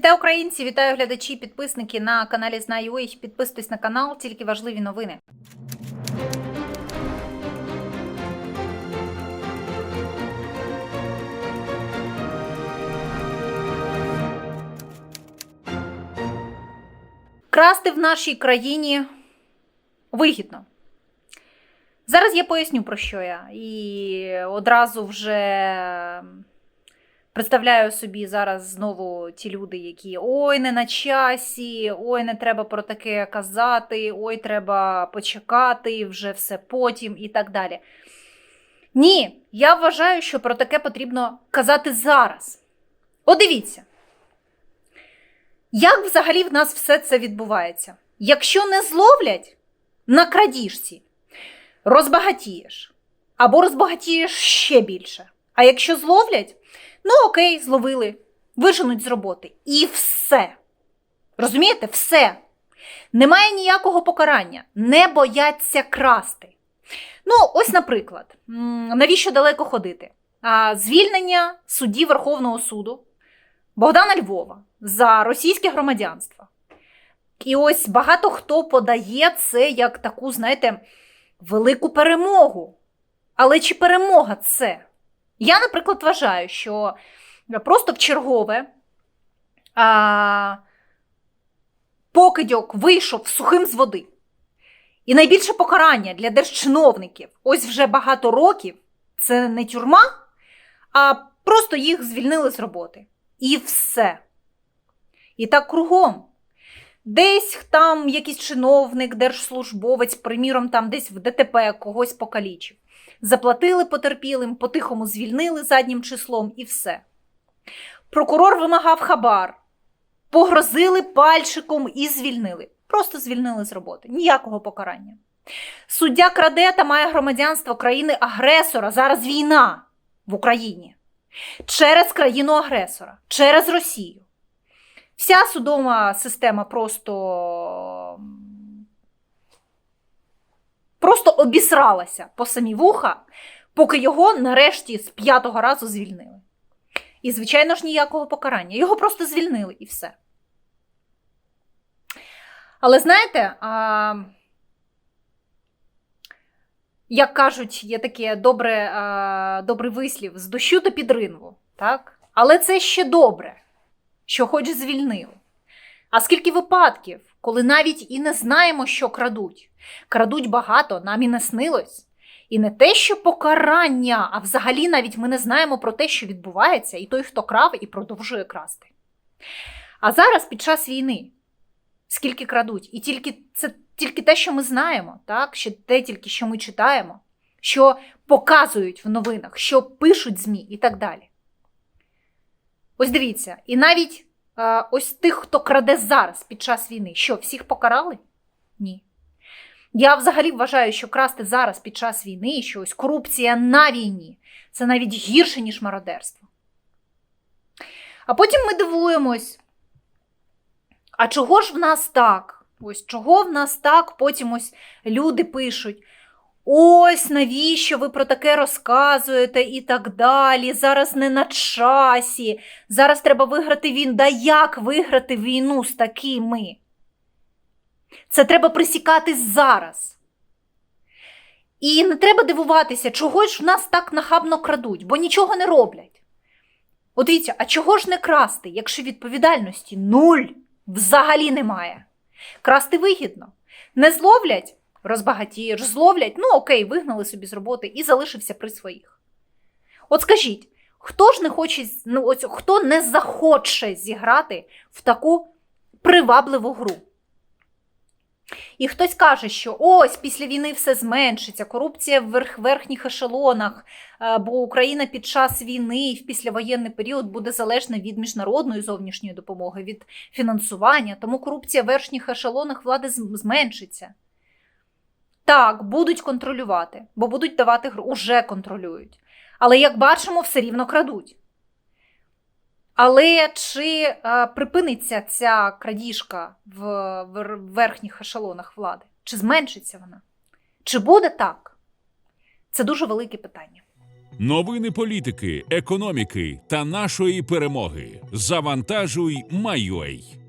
Вітаю українці, вітаю глядачі, підписники на каналі Знаю.ua. Підписуйтесь на канал, тільки важливі новини. Красти в нашій країні вигідно. Зараз я поясню, про що я. І одразу вже представляю собі зараз знову ті люди, які ой, не на часі, ой, не треба про таке казати, ой, треба почекати, вже все потім і так далі. Ні, я вважаю, що про таке потрібно казати зараз. От дивіться, як взагалі в нас все це відбувається? Якщо не зловлять на крадіжці, розбагатієш. Або розбагатієш ще більше. А якщо зловлять, ну окей, зловили, виженуть з роботи. І все. Розумієте, все. Немає ніякого покарання, не бояться красти. Ну, ось, наприклад, навіщо далеко ходити? Звільнення судді Верховного суду Богдана Львова за російське громадянство. І ось багато хто подає це як таку, знаєте, велику перемогу. Але чи перемога це? Я, наприклад, вважаю, що просто в чергове а, покидьок вийшов сухим з води. І найбільше покарання для держчиновників ось вже багато років це не тюрма, а просто їх звільнили з роботи. І все. І так кругом. Десь там якийсь чиновник, держслужбовець, приміром, там десь в ДТП когось покалічив. Заплатили потерпілим, по-тихому звільнили заднім числом і все. Прокурор вимагав хабар, погрозили пальчиком і звільнили. Просто звільнили з роботи. Ніякого покарання. Суддя краде та має громадянство країни-агресора. Зараз війна в Україні. Через країну-агресора, через Росію. Вся судова система просто просто обісралася по самі вуха, поки його нарешті з п'ятого разу звільнили. І, звичайно ж, ніякого покарання. Його просто звільнили і все. Але знаєте, а, як кажуть, є таке добре, а, добрий вислів з дощу до підринву. Так? Але це ще добре що хоч звільнили. А скільки випадків, коли навіть і не знаємо, що крадуть. Крадуть багато, нам і не снилось. І не те, що покарання, а взагалі навіть ми не знаємо про те, що відбувається, і той, хто крав, і продовжує красти. А зараз під час війни скільки крадуть, і тільки це тільки те, що ми знаємо, так? що те, тільки що ми читаємо, що показують в новинах, що пишуть ЗМІ і так далі. Ось дивіться, і навіть е, ось тих, хто краде зараз під час війни, що всіх покарали? Ні. Я взагалі вважаю, що красти зараз під час війни, що ось корупція на війні це навіть гірше, ніж мародерство. А потім ми дивуємось, а чого ж в нас так? Ось чого в нас так? Потім ось люди пишуть. Ось навіщо ви про таке розказуєте і так далі. Зараз не на часі. Зараз треба виграти війну. Да як виграти війну з такими? Це треба присікати зараз. І не треба дивуватися, чого ж в нас так нахабно крадуть, бо нічого не роблять. От дивіться, а чого ж не красти, якщо відповідальності нуль взагалі немає? Красти вигідно. Не зловлять розбагатієш, зловлять, ну окей, вигнали собі з роботи і залишився при своїх. От скажіть, хто ж не хоче, ну, ось, хто не захоче зіграти в таку привабливу гру? І хтось каже, що ось після війни все зменшиться, корупція в верх, верхніх ешелонах, е, бо Україна під час війни в післявоєнний період буде залежна від міжнародної зовнішньої допомоги, від фінансування, тому корупція в верхніх ешелонах влади зменшиться. Так, будуть контролювати, бо будуть давати уже контролюють. Але, як бачимо, все рівно крадуть. Але чи а, припиниться ця крадіжка в верхніх ешелонах влади? Чи зменшиться вона? Чи буде так? Це дуже велике питання. Новини політики, економіки та нашої перемоги. Завантажуй, майой.